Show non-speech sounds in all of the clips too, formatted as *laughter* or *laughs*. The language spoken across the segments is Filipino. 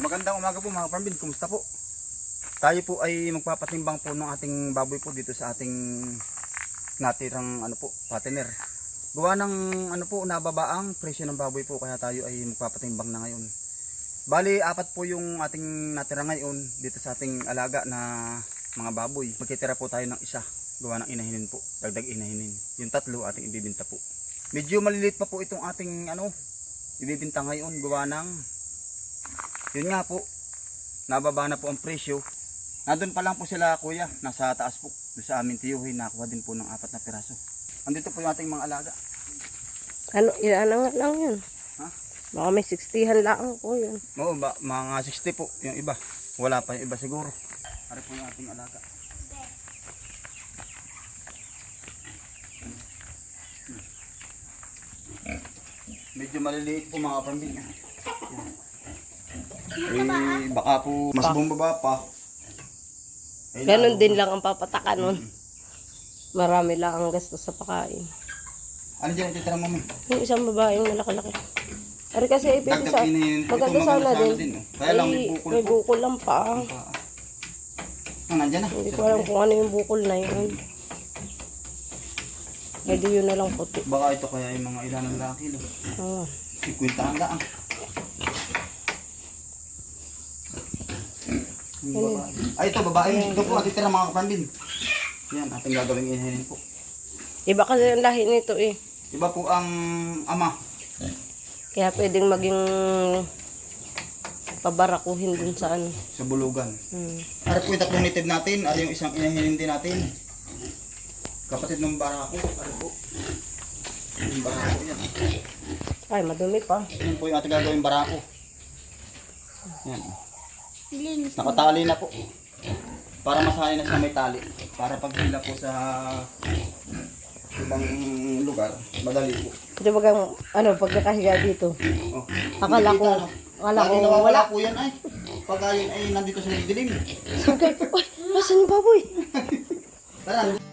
Magandang umaga po mga farmbin, kumusta po? Tayo po ay magpapatimbang po ng ating baboy po dito sa ating natirang ano po, patiner. Gawa ng ano po, nababa ang presyo ng baboy po kaya tayo ay magpapatimbang na ngayon. Bali, apat po yung ating natira ngayon dito sa ating alaga na mga baboy. Magkitira po tayo ng isa, gawa ng inahinin po, dagdag inahinin. Yung tatlo ating ibibinta po. Medyo maliliit pa po itong ating ano, ibibinta ngayon, gawa ng yun nga po, nababa na po ang presyo. Nandun pa lang po sila kuya, nasa taas po. Doon sa amin tiyuhin, nakuha din po ng apat na piraso. Andito po yung ating mga alaga. Ano, nga lang yun. Ha? Baka may 60han lang po yun. Oo, ba, mga 60 po yung iba. Wala pa yung iba siguro. Para po yung ating alaga. Medyo maliliit po mga pamilya. Eh, baka po mas bumaba pa. Eh, Ganon din lang ang papataka nun. Marami lang ang gasto sa pakain. Ano dyan ititira mo, may? Yung isang babaeng malaki-laki. Ari kasi ipipisa. Dagdag inin. Ito Maganda maganda sana sana din. din. oh. Kaya lang may Ay, bukol may po. bukol lang pa. Ah, nandyan na. Hindi ko alam kung ano yung bukol na yun. Hindi yun na lang puti. Baka ito kaya yung mga ilan ng laki. kilo. Ah. 50 ang. Yung babae. Ay, ito babae. Ito po atitira mga kapambin. Yan, ating gagawing inhinin po. Iba kasi yung lahi nito eh. Iba po ang ama. Kaya pwedeng maging pabarakuhin dun sa ano. sa bulugan. Hmm. Ari po yung tatlong native natin. Ari yung isang inahinin din natin. Kapatid ng barako. Ari po. Yung barako yan. Ay, madumi pa. Yan po yung ating gagawing barako. Yan. Nakatali na po. Para masanay na sa may tali. Para pag hila po sa ibang lugar, madali po. Di ba gang, ano, pag nakahiga dito, Oh. Akala ko- akala ko wala. po yan ay. Pag ayun ay nandito sa dilim. nasan yung baboy? *laughs* Tara.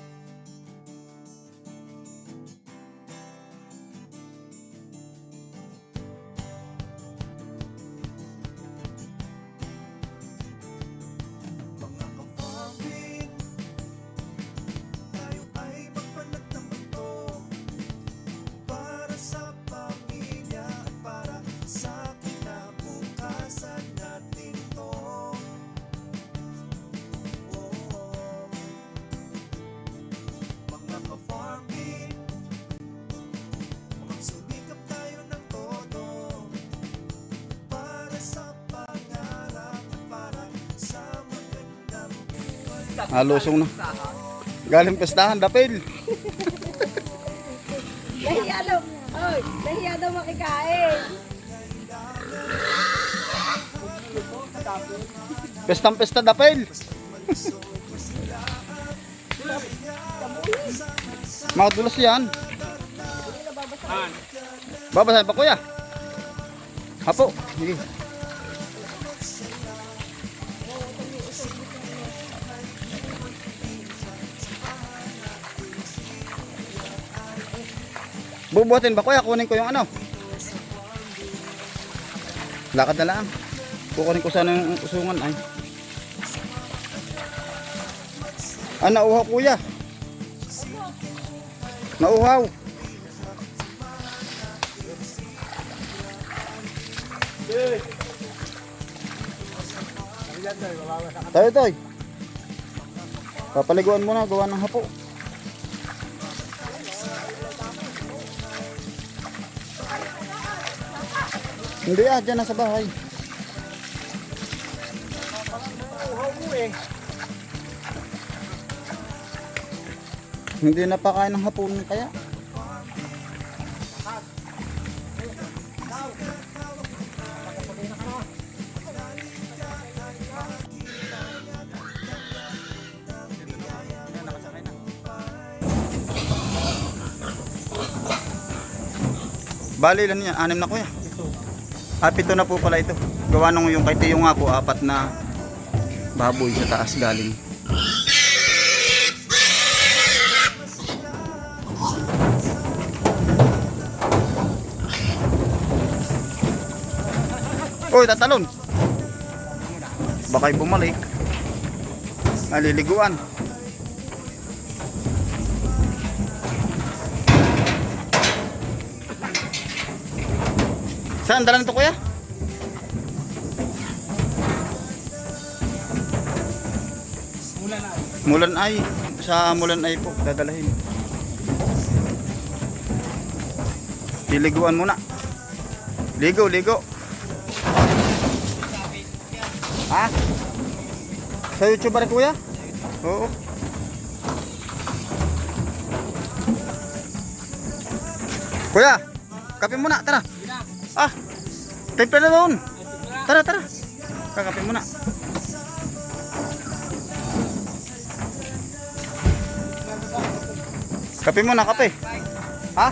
Buhay. Halusong na. Galing pestahan, dapil. Nahiya daw, oy, nahiya daw makikain. Pestang pesta, dapil. Mga dulas yan. Babasahin pa kuya. Hapo. Sige. Bubuhatin ba kuya? Kunin ko yung ano. Lakad na lang. Kukunin ko sana yung usungan ay. Ah, nauhaw kuya. Nauhaw. Tayo tayo. Papaliguan mo na, gawa ng hapo. Hindi ah, dyan na sa bahay. Hindi na pa kain ng hapon kaya. Bali lang yan, anim na kuya. Ah, pito na po pala ito. Gawa nung yung kay Tiyo nga po, apat na baboy sa taas galing. Uy, tatalon. Baka'y bumalik. Naliliguan. Saan dalan to kuya? Mulan ay. Sa mulan ay po, dadalahin. Liliguan muna. Ligo, ligo. Ha? Sa YouTube ba rin kuya? Oo. Kuya, kape muna, tara. Ah, timpla na doon. Tara, tara. Kakape muna. Kape muna, kape. Ha?